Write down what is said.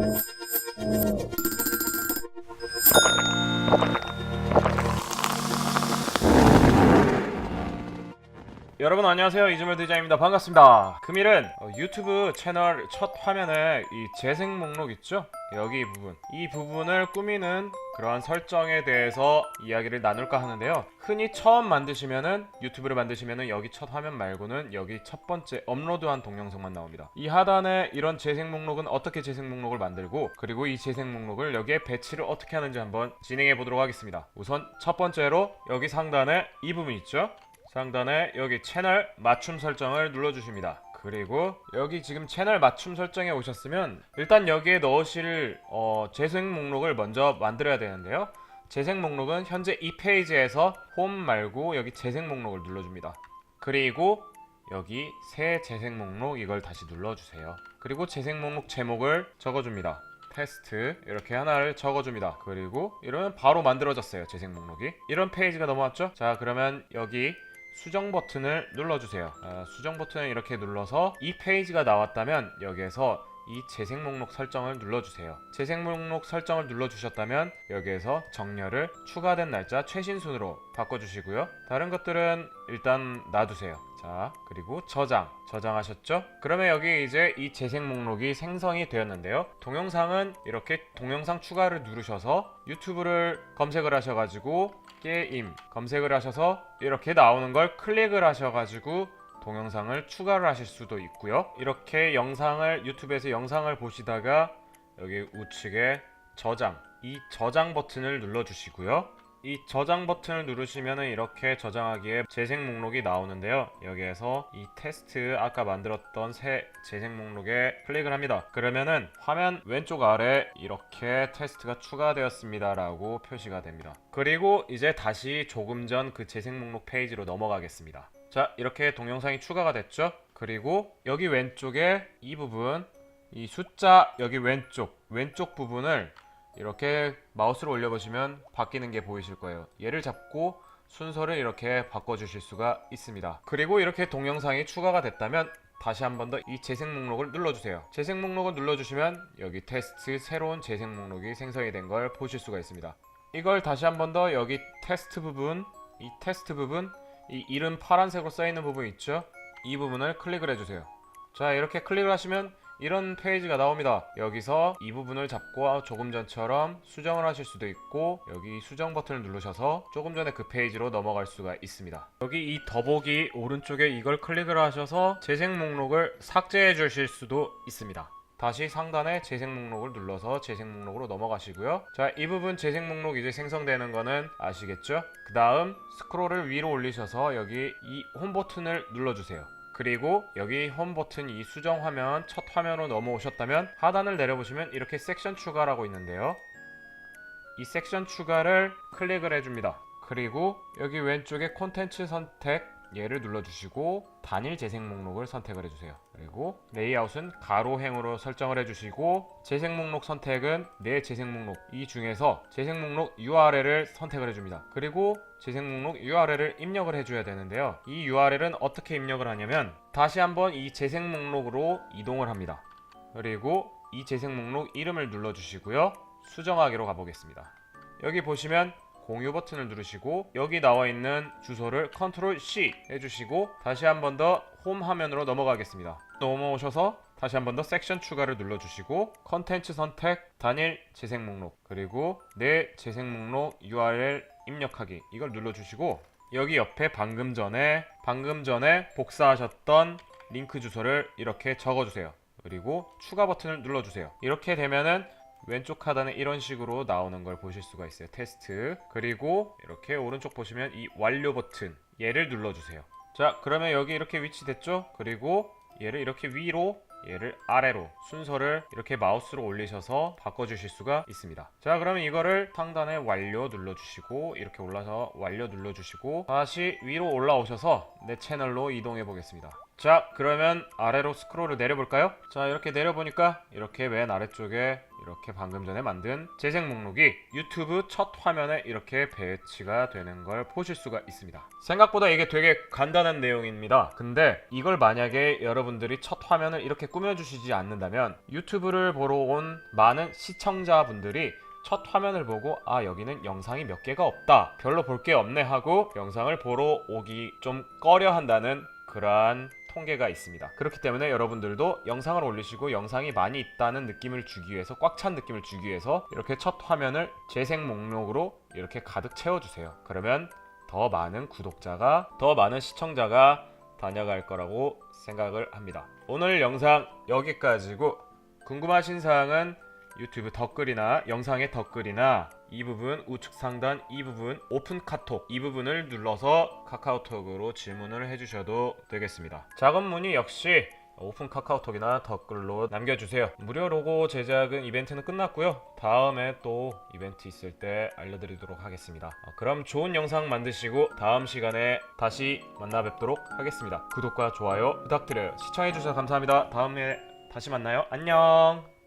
여러 안녕하세요. 이즈물 디자인입니다. 반갑습니다. 금일은 어, 유튜브 채널 첫 화면에 이 재생 목록 있죠? 여기 이 부분. 이 부분을 꾸미는 그러한 설정에 대해서 이야기를 나눌까 하는데요. 흔히 처음 만드시면은 유튜브를 만드시면은 여기 첫 화면 말고는 여기 첫 번째 업로드한 동영상만 나옵니다. 이 하단에 이런 재생 목록은 어떻게 재생 목록을 만들고 그리고 이 재생 목록을 여기에 배치를 어떻게 하는지 한번 진행해 보도록 하겠습니다. 우선 첫 번째로 여기 상단에 이 부분 있죠 상단에 여기 채널 맞춤 설정을 눌러주십니다. 그리고 여기 지금 채널 맞춤 설정에 오셨으면 일단 여기에 넣으실 어, 재생 목록을 먼저 만들어야 되는데요. 재생 목록은 현재 이 페이지에서 홈 말고 여기 재생 목록을 눌러줍니다. 그리고 여기 새 재생 목록 이걸 다시 눌러주세요. 그리고 재생 목록 제목을 적어줍니다. 테스트 이렇게 하나를 적어줍니다. 그리고 이러면 바로 만들어졌어요. 재생 목록이 이런 페이지가 넘어왔죠? 자 그러면 여기 수정 버튼을 눌러주세요. 아, 수정 버튼을 이렇게 눌러서 이 페이지가 나왔다면 여기에서 이 재생 목록 설정을 눌러주세요. 재생 목록 설정을 눌러주셨다면 여기에서 정렬을 추가된 날짜 최신 순으로 바꿔주시고요. 다른 것들은 일단 놔두세요. 자, 그리고 저장. 저장하셨죠? 그러면 여기 이제 이 재생 목록이 생성이 되었는데요. 동영상은 이렇게 동영상 추가를 누르셔서 유튜브를 검색을 하셔가지고 게임 검색을 하셔서 이렇게 나오는 걸 클릭을 하셔가지고 동영상을 추가를 하실 수도 있고요. 이렇게 영상을 유튜브에서 영상을 보시다가 여기 우측에 저장 이 저장 버튼을 눌러 주시고요. 이 저장 버튼을 누르시면 이렇게 저장하기에 재생 목록이 나오는데요. 여기에서 이 테스트 아까 만들었던 새 재생 목록에 클릭을 합니다. 그러면은 화면 왼쪽 아래 이렇게 테스트가 추가되었습니다 라고 표시가 됩니다. 그리고 이제 다시 조금 전 그 재생 목록 페이지로 넘어가겠습니다. 자, 이렇게 동영상이 추가가 됐죠? 그리고 여기 왼쪽에 이 부분 이 숫자 여기 왼쪽 왼쪽 부분을 이렇게 마우스를 올려보시면 바뀌는 게 보이실 거예요. 얘를 잡고 순서를 이렇게 바꿔주실 수가 있습니다. 그리고 이렇게 동영상이 추가가 됐다면 다시 한 번 더 이 재생 목록을 눌러주세요. 재생 목록을 눌러주시면 여기 테스트 새로운 재생 목록이 생성이 된 걸 보실 수가 있습니다. 이걸 다시 한 번 더 여기 테스트 부분, 이 테스트 부분, 이 이름 파란색으로 써 있는 부분 있죠? 이 부분을 클릭을 해주세요. 자 이렇게 클릭을 하시면 이런 페이지가 나옵니다. 여기서 이 부분을 잡고 조금 전처럼 수정을 하실 수도 있고 여기 수정 버튼을 누르셔서 조금 전에 그 페이지로 넘어갈 수가 있습니다. 여기 이 더보기 오른쪽에 이걸 클릭을 하셔서 재생 목록을 삭제해 주실 수도 있습니다. 다시 상단에 재생 목록을 눌러서 재생 목록으로 넘어가시고요. 자, 이 부분 재생 목록 이제 생성되는 거는 아시겠죠? 그 다음 스크롤을 위로 올리셔서 여기 이 홈 버튼을 눌러주세요. 그리고 여기 홈 버튼 이 수정 화면 첫 화면으로 넘어오셨다면 하단을 내려보시면 이렇게 섹션 추가라고 있는데요. 이 섹션 추가를 클릭을 해줍니다. 그리고 여기 왼쪽에 콘텐츠 선택 얘를 눌러주시고 단일 재생 목록을 선택을 해주세요. 그리고 레이아웃은 가로행으로 설정을 해주시고 재생 목록 선택은 내 재생 목록 이 중에서 재생 목록 URL을 선택을 해줍니다. 그리고 재생 목록 URL을 입력을 해줘야 되는데요. 이 URL은 어떻게 입력을 하냐면 다시 한번 이 재생 목록으로 이동을 합니다. 그리고 이 재생 목록 이름을 눌러주시고요. 수정하기로 가보겠습니다. 여기 보시면 공유 버튼을 누르시고 여기 나와 있는 주소를 컨트롤 C 해주시고 다시 한 번 더 홈 화면으로 넘어가겠습니다. 넘어오셔서 다시 한 번 더 섹션 추가를 눌러주시고 컨텐츠 선택 단일 재생 목록 그리고 내 재생 목록 URL 입력하기 이걸 눌러주시고 여기 옆에 방금 전에 방금 전에 복사하셨던 링크 주소를 이렇게 적어주세요. 그리고 추가 버튼을 눌러주세요. 이렇게 되면은 왼쪽 하단에 이런 식으로 나오는 걸 보실 수가 있어요. 테스트. 그리고 이렇게 오른쪽 보시면 이 완료 버튼 얘를 눌러주세요. 자, 그러면 여기 이렇게 위치됐죠? 그리고 얘를 이렇게 위로 얘를 아래로 순서를 이렇게 마우스로 올리셔서 바꿔주실 수가 있습니다. 자, 그러면 이거를 상단에 완료 눌러주시고 이렇게 올라서 완료 눌러주시고 다시 위로 올라오셔서 내 채널로 이동해 보겠습니다. 자, 그러면 아래로 스크롤을 내려볼까요? 자, 이렇게 내려보니까 이렇게 맨 아래쪽에 이렇게 방금 전에 만든 재생 목록이 유튜브 첫 화면에 이렇게 배치가 되는 걸 보실 수가 있습니다. 생각보다 이게 되게 간단한 내용입니다. 근데 이걸 만약에 여러분들이 첫 화면을 이렇게 꾸며주시지 않는다면 유튜브를 보러 온 많은 시청자분들이 첫 화면을 보고 아 여기는 영상이 몇 개가 없다 별로 볼 게 없네 하고 영상을 보러 오기 좀 꺼려 한다는 그러한 통계가 있습니다. 그렇기 때문에 여러분들도 영상을 올리시고 영상이 많이 있다는 느낌을 주기 위해서 꽉 찬 느낌을 주기 위해서 이렇게 첫 화면을 재생 목록으로 이렇게 가득 채워주세요. 그러면 더 많은 구독자가 더 많은 시청자가 다녀갈 거라고 생각을 합니다. 오늘 영상 여기까지고 궁금하신 사항은 유튜브 댓글이나 영상의 댓글이나 이 부분 우측 상단 이 부분 오픈 카톡 이 부분을 눌러서 카카오톡으로 질문을 해주셔도 되겠습니다. 작은 문의 역시 오픈 카카오톡이나 댓글로 남겨주세요. 무료 로고 제작은 이벤트는 끝났고요. 다음에 또 이벤트 있을 때 알려드리도록 하겠습니다. 어, 그럼 좋은 영상 만드시고 다음 시간에 다시 만나 뵙도록 하겠습니다. 구독과 좋아요 부탁드려요. 시청해주셔서 감사합니다. 다음에 다시 만나요. 안녕.